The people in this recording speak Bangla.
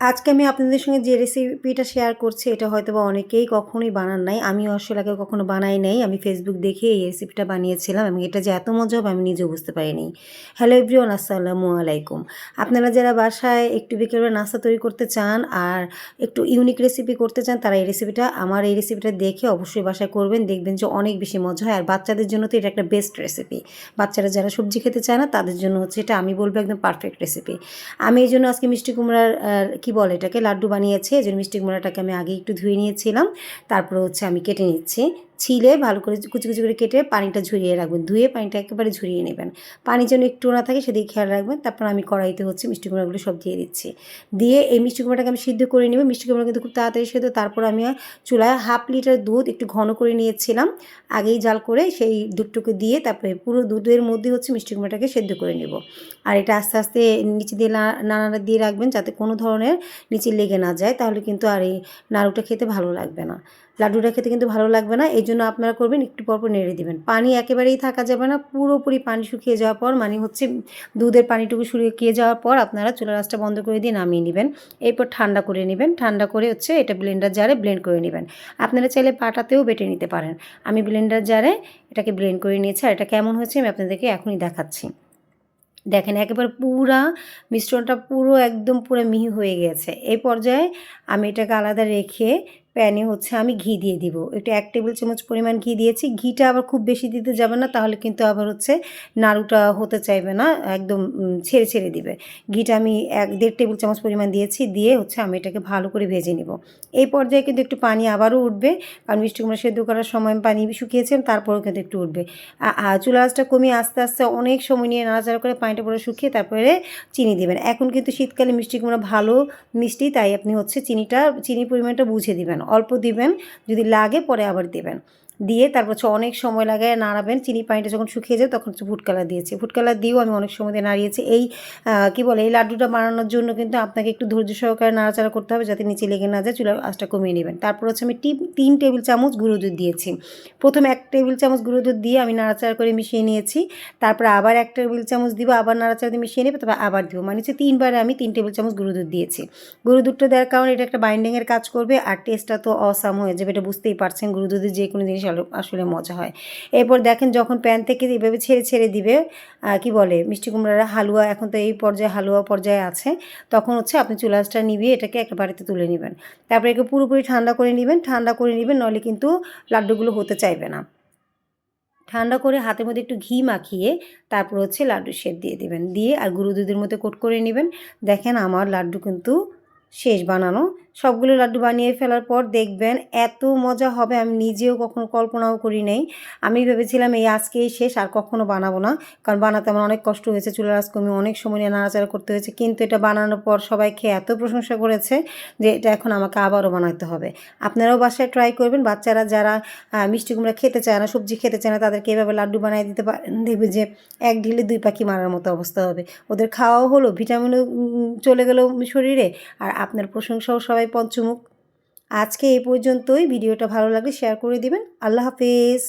আজকে আমি আপনাদের সঙ্গে যে রেসিপিটা শেয়ার করছি এটা হয়তো বা অনেকেই কখনোই বানান নাই। আমি আসলে আগে কখনো বানাই নাই। আমি ফেসবুক দেখে এই রেসিপিটা বানিয়েছিলাম এবং এটা যে এত মজা হবে আমি নিজেও বুঝতে পারিনি। হ্যালো এভরিওয়ান আসসালামু আলাইকুম। আপনারা যারা বাসায় একটু বিকেলবেলা নাস্তা তৈরি করতে চান আর একটু ইউনিক রেসিপি করতে চান তারা এই রেসিপিটা আমার এই রেসিপিটা দেখে অবশ্যই বাসায় করবেন। দেখবেন যে অনেক বেশি মজা হয়। আর বাচ্চাদের জন্য তো এটা একটা বেস্ট রেসিপি বাচ্চারা যারা সবজি খেতে চায় না তাদের জন্য হচ্ছে এটা আমি বলব একদম পারফেক্ট রেসিপি আমি এই জন্য আজকে মিষ্টি কুমড়ার আহ, কি বলে এটাকে, লাড্ডু বানিয়েছে, এই জন্য মিষ্টি কুমড়াটাকে আমি আগে একটু ধুয়ে নিয়েছিলাম। তারপরে হচ্ছে আমি কেটে নিচ্ছি। ছিলে ভালো করে কুচি কুচি করে কেটে পানিটা ঝরিয়ে রাখবেন। ধুয়ে পানিটা একেবারে ঝরিয়ে নেবেন। পানি যেন একটু না থাকে সেদিকে খেয়াল রাখবেন। তারপর আমি কড়াইতে হচ্ছে মিষ্টি কুমড়াগুলো সব দিয়ে দিচ্ছি। দিয়ে এই মিষ্টি কুমড়াটাকে আমি সিদ্ধ করে নেব। মিষ্টি কুমড়া কিন্তু খুব তাড়াতাড়ি সেদ্ধ। তারপর আমি চুলায় হাফ লিটার দুধ একটু ঘন করে নিয়েছিলাম। আগেই জাল করে সেই দুধটুকু দিয়ে তারপরে পুরো দুধের মধ্যে হচ্ছে মিষ্টি কুমড়াটাকে সেদ্ধ করে নেব। আর এটা আস্তে আস্তে নিচে দিয়ে না- নাড়াটা দিয়ে রাখবেন যাতে কোনো ধরনের নিচে লেগে না যায়। তাহলে কিন্তু আর এই নাড়ুটা খেতে ভালো লাগবে না। লাড্ডুটা খেতে কিন্তু ভালো লাগবে না, এই জন্য আপনারা করবেন, একটু পরপর নেড়ে দিবেন। পানি একেবারেই থাকা যাবে না, পুরোপুরি পানি শুকিয়ে যাওয়ার পর মানে হচ্ছে দুধের পানিটুকু শুকিয়ে যাওয়ার পর আপনারা চুলা রাসটা বন্ধ করে দিয়ে নামিয়ে নেবেন। এরপর ঠান্ডা করে নেবেন, ঠান্ডা করে হচ্ছে এটা ব্লেন্ডার জারে ব্লেন্ড করে নেবেন। আপনারা চাইলে পাটাতেও বেটে নিতে পারেন। আমি ব্লেন্ডার জারে এটাকে ব্লেন্ড করে নিয়েছি, আর এটা কেমন হয়েছে আমি আপনাদেরকে এখনই দেখাচ্ছি। দেখেন একেবারে পুরা মিশ্রণটা পুরো একদম পুরো মিহি হয়ে গেছে। এই পর্যায়ে আমি এটাকে আলাদা রেখে প্যানে হচ্ছে আমি ঘি দিয়ে দিব। একটু এক টেবিল চামচ পরিমাণ ঘি দিয়েছি। ঘিটা আবার খুব বেশি দিতে যাবে না, তাহলে কিন্তু আবার হচ্ছে নাড়ুটা হতে চাইবে না, একদম ছেড়ে ছেড়ে দিবে। ঘিটা আমি এক, দেড় টেবিল চামচ পরিমাণ দিয়েছি, দিয়ে হচ্ছে আমি এটাকে ভালো করে ভেজে নিব। এই পর্যায়ে কিন্তু একটু পানি আবারও উঠবে, কারণ মিষ্টি কুমড়া সেদ্ধ করার সময় পানি শুকিয়েছিলাম তারপরেও কিন্তু একটু উঠবে। আ- আ- চুলা আঁচটা কমিয়ে আস্তে আস্তে অনেক সময় নিয়ে নাড়াচাড়া করে পানিটা পুরো শুকিয়ে তারপরে চিনি দিবেন। এখন কিন্তু শীতকালে মিষ্টি কুমড়া ভালো মিষ্টি, তাই আপনি হচ্ছে চিনিটা, চিনির পরিমাণটা বুঝে দিবেন। অল্প দিবেন যদি লাগে পরে আবার দিবেন। দিয়ে তারপর হচ্ছে অনেক সময় লাগায় নাড়াবেন। চিনি পানিটা যখন শুকিয়ে যায় তখন হচ্ছে ফুড কালার দিয়েছি। ফুড কালার দিয়েও আমি অনেক সময় দিয়ে নাড়িয়েছি। এই কি বলে, এই লাড্ডুটা বানানোর জন্য কিন্তু আপনাকে একটু ধৈর্য সহকারে নাড়াচাড়া করতে হবে যাতে নিচে লেগে না যায়, চুলার আঁচটা কমিয়ে নেবেন। তারপর হচ্ছে আমি টি তিন টেবিল চামচ গুঁড়ো দুধ দিয়েছি। প্রথমে এক টেবিল চামচ গুঁড়ো দুধ দিয়ে আমি নাড়াচাড়া করে মিশিয়ে নিয়েছি। তারপরে আবার এক টেবিল চামচ দিব, আবার নাড়াচাড়া দিয়ে মিশিয়ে নেবে তারপর আবার দিব। মানে হচ্ছে তিনবারে আমি তিন টেবিল চামচ গুঁড়ো দুধ দিয়েছি। গুঁড়ো দুধটা দেওয়ার কারণে এটা একটা বাইন্ডিংয়ের কাজ করবে আর টেস্টটা তো অসাম হয়ে যাবে, এটা বুঝতেই পারছেন। গুঁড়ো দুধের যে কোনো জিনিস আসলে মজা হয়। এরপর দেখেন যখন প্যান থেকে এভাবে ছেড়ে ছেড়ে দিবে কি বলে, মিষ্টি কুমড়ার হালুয়া, এখন তো এই পর্যায়ে হালুয়া পর্যায়ে আছে, তখন হচ্ছে আপনি চুলাসটা নিবিয়ে এটাকে একটা বাড়িতে তুলে নেবেন। তারপরে একে পুরোপুরি ঠান্ডা করে নেবেন, ঠান্ডা করে নেবেন, নইলে কিন্তু লাড্ডুগুলো হতে চাইবে না। ঠান্ডা করে হাতের মধ্যে একটু ঘি মাখিয়ে তারপর হচ্ছে লাড্ডু শেপ দিয়ে দিবেন। দিয়ে আর গুঁড়ো দুধের মধ্যে কোট করে নেবেন। দেখেন আমার লাড্ডু কিন্তু শেষ বানানো। সবগুলো লাড্ডু বানিয়ে ফেলার পর দেখবেন এত মজা হবে, আমি নিজেও কখনো কল্পনাও করি নাই। আমি ভেবেছিলাম এই আজকেই শেষ, আর কখনো বানাবো না। কারণ বানাতে আমার অনেক কষ্ট হয়েছে, চুলার আজ অনেক সময় নিয়ে নাড়াচাড়া করতে হয়েছে। কিন্তু এটা বানানোর পর সবাই খেয়ে এত প্রশংসা করেছে যে এটা এখন আমাকে আবারও বানাতে হবে। আপনারাও বাসায় ট্রাই করবেন। বাচ্চারা যারা মিষ্টি কুমড়া খেতে চায় না, সবজি খেতে চায় না, তাদেরকে এভাবে লাড্ডু বানিয়ে দিতে পারেন দেখবে যে এক ঢিলে দুই পাখি মারার মতো অবস্থা হবে। ওদের খাওয়াও হলো, ভিটামিনও চলে গেল শরীরে। আর আপনার প্রশংসাও সবাই পঞ্চমুখ। আজকে এ পর্যন্তই। ভিডিওটা ভালো লাগলে শেয়ার করে দিবেন। আল্লাহ হাফেজ।